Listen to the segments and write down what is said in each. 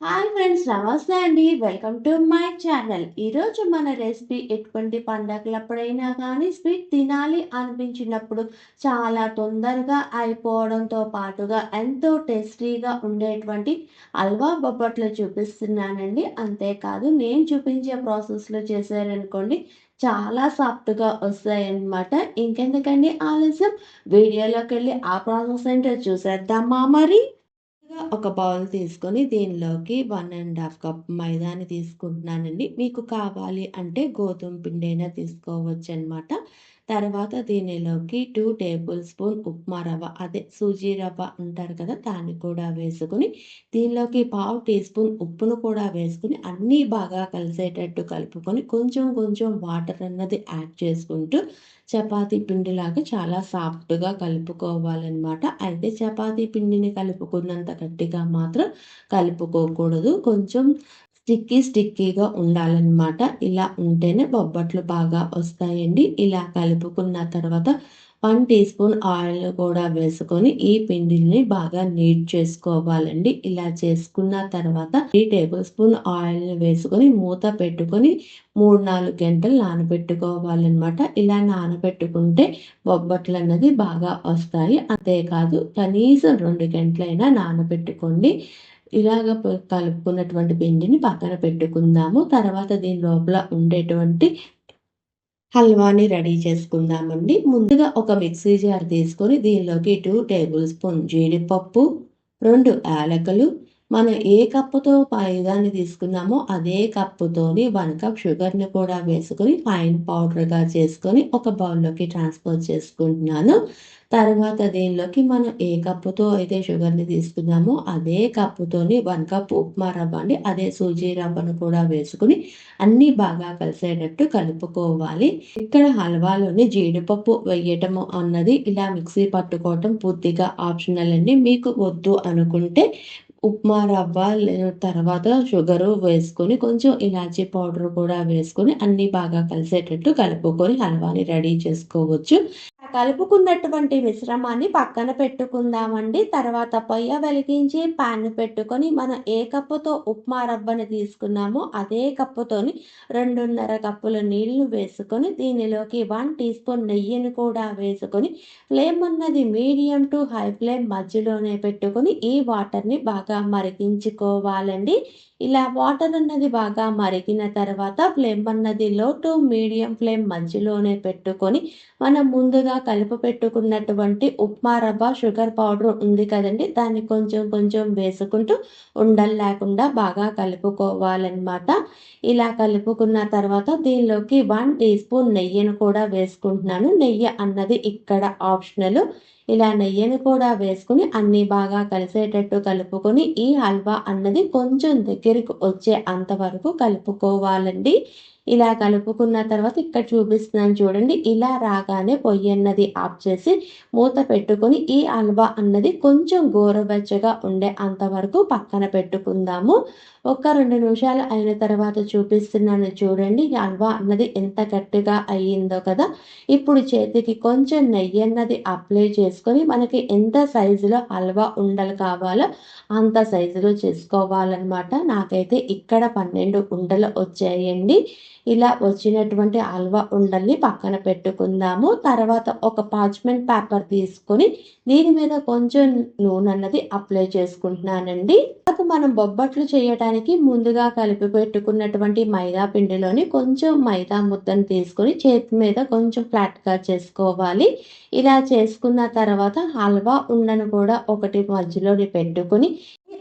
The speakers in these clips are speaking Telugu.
హాయ్ ఫ్రెండ్స్ నమస్తే అండి. Welcome to my channel. ఈరోజు మన రెసిపీ ఎటువంటి పండగలప్పుడైనా కానీ స్వీట్ తినాలి అనిపించినప్పుడు చాలా తొందరగా అయిపోవడంతో పాటుగా ఎంతో టేస్టీగా ఉండేటువంటి హల్వా బొబ్బట్లు చూపిస్తున్నానండి. అంతేకాదు నేను చూపించే ప్రాసెస్లో చేశారనుకోండి చాలా సాఫ్ట్గా వస్తాయన్నమాట. ఇంకెందుకండి ఆలస్యం? వీడియోలోకి వెళ్ళి ఆ ప్రాసెస్ ఏంటో చూసేద్దామా మరి? ఒక బౌల్ తీసుకొని దీనిలోకి వన్ అండ్ హాఫ్ కప్ మైదాని తీసుకుంటున్నానండి. మీకు కావాలి అంటే గోధుమ పిండి అయినా తీసుకోవచ్చు అనమాట తర్వాత దీనిలోకి టూ టేబుల్ స్పూన్ ఉప్మా రవ్వ అదే సూజీ రవ్వ అంటారు కదా దాన్ని కూడా వేసుకుని దీనిలోకి పావు టీ స్పూన్ ఉప్పును కూడా వేసుకుని అన్నీ బాగా కలిసేటట్టు కలుపుకొని కొంచెం కొంచెం వాటర్ అన్నది యాడ్ చేసుకుంటూ చపాతీ పిండిలాగా చాలా సాఫ్ట్గా కలుపుకోవాలన్నమాట. అయితే చపాతీ పిండిని కలుపుకున్నంత గట్టిగా మాత్రం కలుపుకోకూడదు. కొంచెం స్టిక్కీ స్టిక్కీగా ఉండాలన్నమాట. ఇలా ఉంటేనే బొబ్బట్లు బాగా వస్తాయండి. ఇలా కలుపుకున్న తర్వాత వన్ టీ స్పూన్ ఆయిల్ కూడా వేసుకొని ఈ పిండిని బాగా నీట్ చేసుకోవాలండి. ఇలా చేసుకున్న తర్వాత త్రీ టేబుల్ స్పూన్ ఆయిల్ వేసుకొని మూత పెట్టుకొని మూడు నాలుగు గంటలు నానబెట్టుకోవాలన్నమాట. ఇలా నానబెట్టుకుంటే బొబ్బట్లు అన్నది బాగా వస్తాయి. అంతేకాదు కనీసం రెండు గంటలైనా నానబెట్టుకోండి. ఇలాగ కలుపుకున్నటువంటి పిండిని పక్కన పెట్టుకుందాము. తర్వాత దీని లోపల ఉండేటువంటి హల్వాని రెడీ చేసుకుందామండి. ముందుగా ఒక మిక్సీ జార్ తీసుకొని దీనిలోకి టూ టేబుల్ స్పూన్ జీడిపప్పు రెండు యాలకులు మనం ఏ కప్పుతో మైదాన్ని తీసుకున్నామో అదే కప్పుతోని వన్ కప్ షుగర్ని కూడా వేసుకొని ఫైన్ పౌడర్గా చేసుకొని ఒక బౌల్లోకి ట్రాన్స్ఫర్ చేసుకుంటున్నాను. తర్వాత దీనిలోకి మనం ఏ కప్పుతో అయితే షుగర్ని తీసుకున్నామో అదే కప్పుతోని వన్ కప్ ఉప్మా రవ్వ అండి అదే సూజీ రవ్వను కూడా వేసుకుని అన్నీ బాగా కలిసేటట్టు కలుపుకోవాలి. ఇక్కడ హల్వాలోని జీడిపప్పు వేయటము అన్నది ఇలా మిక్సీ పట్టుకోవటం పూర్తిగా ఆప్షనల్ అండి. మీకు వద్దు అనుకుంటే ఉప్మా రవ్వ తర్వాత షుగరు వేసుకొని కొంచెం ఇలాచీ పౌడర్ కూడా వేసుకొని అన్నీ బాగా కలిసేటట్టు కలుపుకొని హల్వాని రెడీ చేసుకోవచ్చు. కలుపుకున్నటువంటి మిశ్రమాన్ని పక్కన పెట్టుకుందామండి. తర్వాత పొయ్య వెలిగించి పాన్ పెట్టుకొని మనం ఏ కప్పుతో ఉప్మా రవ్వని తీసుకున్నామో అదే కప్పుతోని రెండున్నర కప్పుల నీళ్ళు వేసుకొని దీనిలోకి వన్ టీ స్పూన్ నెయ్యిని కూడా వేసుకొని ఫ్లేమ్ అన్నది మీడియం టు హై ఫ్లేమ్ మధ్యలోనే పెట్టుకొని ఈ వాటర్ని బాగా మరిగించుకోవాలండి. ఇలా వాటర్ అన్నది బాగా మరిగిన తర్వాత ఫ్లేమ్ అన్నది లో టు మీడియం ఫ్లేమ్ మధ్యలోనే పెట్టుకొని మనం ముందుగా కలిపి పెట్టుకున్నటువంటి ఉప్మా రవ్వ షుగర్ పౌడర్ ఉంది కదండి. దాన్ని కొంచెం కొంచెం వేసుకుంటూ ఉండలు లేకుండా బాగా కలుపుకోవాలన్నమాట. ఇలా కలుపుకున్న తర్వాత దీనిలోకి వన్ టీ స్పూన్ నెయ్యిని కూడా వేసుకుంటున్నాను. నెయ్యి అన్నది ఇక్కడ ఆప్షనల్. ఇలా నెయ్యిని కూడా వేసుకుని అన్నీ బాగా కలిసేటట్టు కలుపుకొని ఈ హల్వా అన్నది కొంచెం దగ్గర దగ్గరికి వచ్చే అంతవరకు కలుపుకోవాలండి. ఇలా కలుపుకున్న తర్వాత ఇక్కడ చూపిస్తున్నాను చూడండి ఇలా రాగానే పొయ్యి అన్నది ఆఫ్ చేసి మూత పెట్టుకొని ఈ హల్వా అన్నది కొంచెం గోరవెచ్చగా ఉండే అంతవరకు పక్కన పెట్టుకుందాము. ఒక రెండు నిమిషాలు అయిన తర్వాత చూపిస్తున్నాను చూడండి హల్వా అన్నది ఎంత గట్టిగా అయ్యిందో కదా. ఇప్పుడు చేతికి కొంచెం నెయ్యి అన్నది అప్లై చేసుకొని మనకి ఎంత సైజులో హల్వా ఉండలు కావాలో అంత సైజులో చేసుకోవాలన్నమాట. నాకైతే ఇక్కడ పన్నెండు ఉండలు వచ్చాయండి. ఇలా వచ్చినటువంటి హల్వా ఉండల్ని పక్కన పెట్టుకుందాము. తర్వాత ఒక పాచ్మెంట్ పేపర్ తీసుకొని దీని మీద కొంచెం నూనె అన్నది అప్లై చేసుకుంటున్నానండి. తర్వాత మనం బొబ్బట్లు చేయడానికి ముందుగా కలిపి పెట్టుకున్నటువంటి మైదా పిండిలోని కొంచెం మైదా ముద్దను తీసుకొని చేతి మీద కొంచెం ఫ్లాట్గా చేసుకోవాలి. ఇలా చేసుకున్న తర్వాత హల్వా ఉండను కూడా ఒకటి మధ్యలోని పెట్టుకుని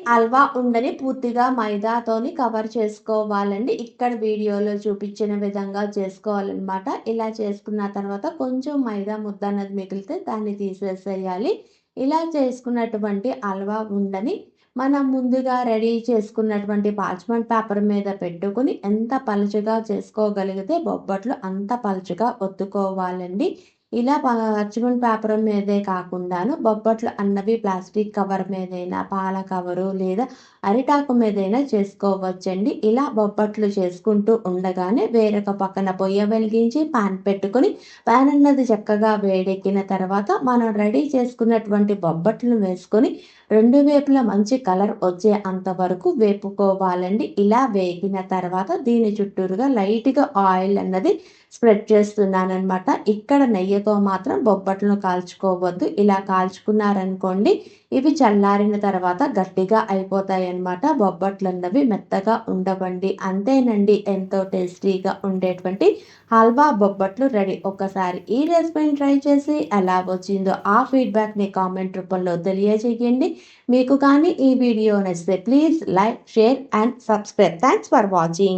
హల్వా ఉండని పూర్తిగా మైదాతోని కవర్ చేసుకోవాలండి. ఇక్కడ వీడియోలో చూపించిన విధంగా చేసుకోవాలన్నమాట. ఇలా చేసుకున్న తర్వాత కొంచెం మైదా ముద్ద అన్నది మిగిలితే దాన్ని తీసేసేయాలి. ఇలా చేసుకున్నటువంటి హల్వా ఉండని మనం ముందుగా రెడీ చేసుకున్నటువంటి పార్చ్మెంట్ పేపర్ మీద పెట్టుకుని ఎంత పలుచగా చేసుకోగలిగితే బొబ్బట్లు అంత పలుచగా ఒత్తుకోవాలండి. ఇలా పచ్చిమిరప పేపర్ మీదే కాకుండాను బొబ్బట్లు అన్నవి ప్లాస్టిక్ కవర్ మీదైనా పాల కవరు లేదా అరిటాకు మీదైనా చేసుకోవచ్చండి. ఇలా బొబ్బట్లు చేసుకుంటూ ఉండగానే వేరొక పక్కన పొయ్య వెలిగించి పాన్ పెట్టుకొని పాన్ అన్నది చక్కగా వేడెక్కిన తర్వాత మనం రెడీ చేసుకున్నటువంటి బొబ్బట్లు వేసుకొని రెండు వేపుల మంచి కలర్ వచ్చే అంతవరకు వేపుకోవాలండి. ఇలా వేగిన తర్వాత దీని చుట్టూరుగా లైట్గా ఆయిల్ అన్నది స్ప్రెడ్ చేస్తున్నాను అనమాట ఇక్కడ నెయ్యితో మాత్రం బొబ్బట్లను కాల్చుకోవద్దు. ఇలా కాల్చుకున్నారనుకోండి ఇవి చల్లారిన తర్వాత గట్టిగా అయిపోతాయి అన్నమాట బొబ్బట్లు అన్నవి మెత్తగా ఉండవండి. అంతేనండి ఎంతో టేస్టీగా ఉండేటువంటి హల్వా బొబ్బట్లు రెడీ. ఒకసారి ఈ రెసిపీని ట్రై చేసి ఎలా వచ్చిందో ఆ ఫీడ్బ్యాక్ని కామెంట్ రూపంలో తెలియజేయండి. మీకు కానీ ఈ వీడియో నచ్చితే please like share and subscribe thanks for watching